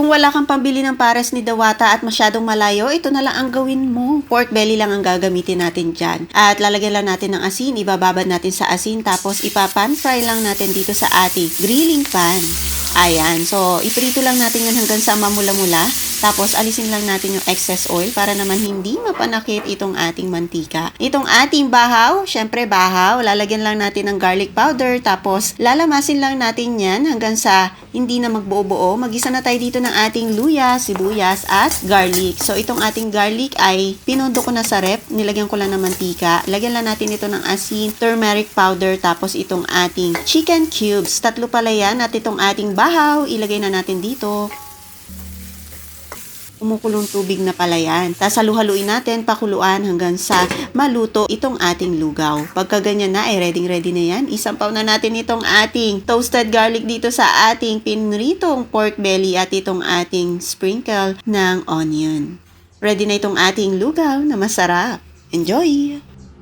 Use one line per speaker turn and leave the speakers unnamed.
Kung wala kang pambili ng pares ni Dawata at masyadong malayo, ito na lang ang gawin mo. Pork belly lang ang gagamitin natin dyan. At lalagyan lang natin ng asin, ibababad natin sa asin, tapos ipapan fry lang natin dito sa ating grilling pan. Ayan, so iprito lang natin yan hanggang sa mamula-mula. Tapos alisin lang natin yung excess oil para naman hindi mapanakit itong ating mantika. Itong ating bahaw, syempre bahaw, lalagyan lang natin ng garlic powder. Tapos lalamasin lang natin yan hanggang sa hindi na magbuo-buo. Magisa na tayo dito ng ating luya, sibuyas at garlic. So itong ating garlic ay pinundo ko na sa rep. Nilagyan ko lang ng mantika. Lagyan lang natin ito ng asin, turmeric powder, tapos itong ating chicken cubes. Tatlo pala yan at itong ating bahaw, ilagay na natin dito kumukulong tubig na pala yan. Tapos halu-haluin natin, pakuluan hanggang sa maluto itong ating lugaw. Pagka ganyan na, ay ready ready na yan. Isampaw na natin itong ating toasted garlic dito sa ating pinritong pork belly at itong ating sprinkle ng onion. Ready na itong ating lugaw na masarap. Enjoy!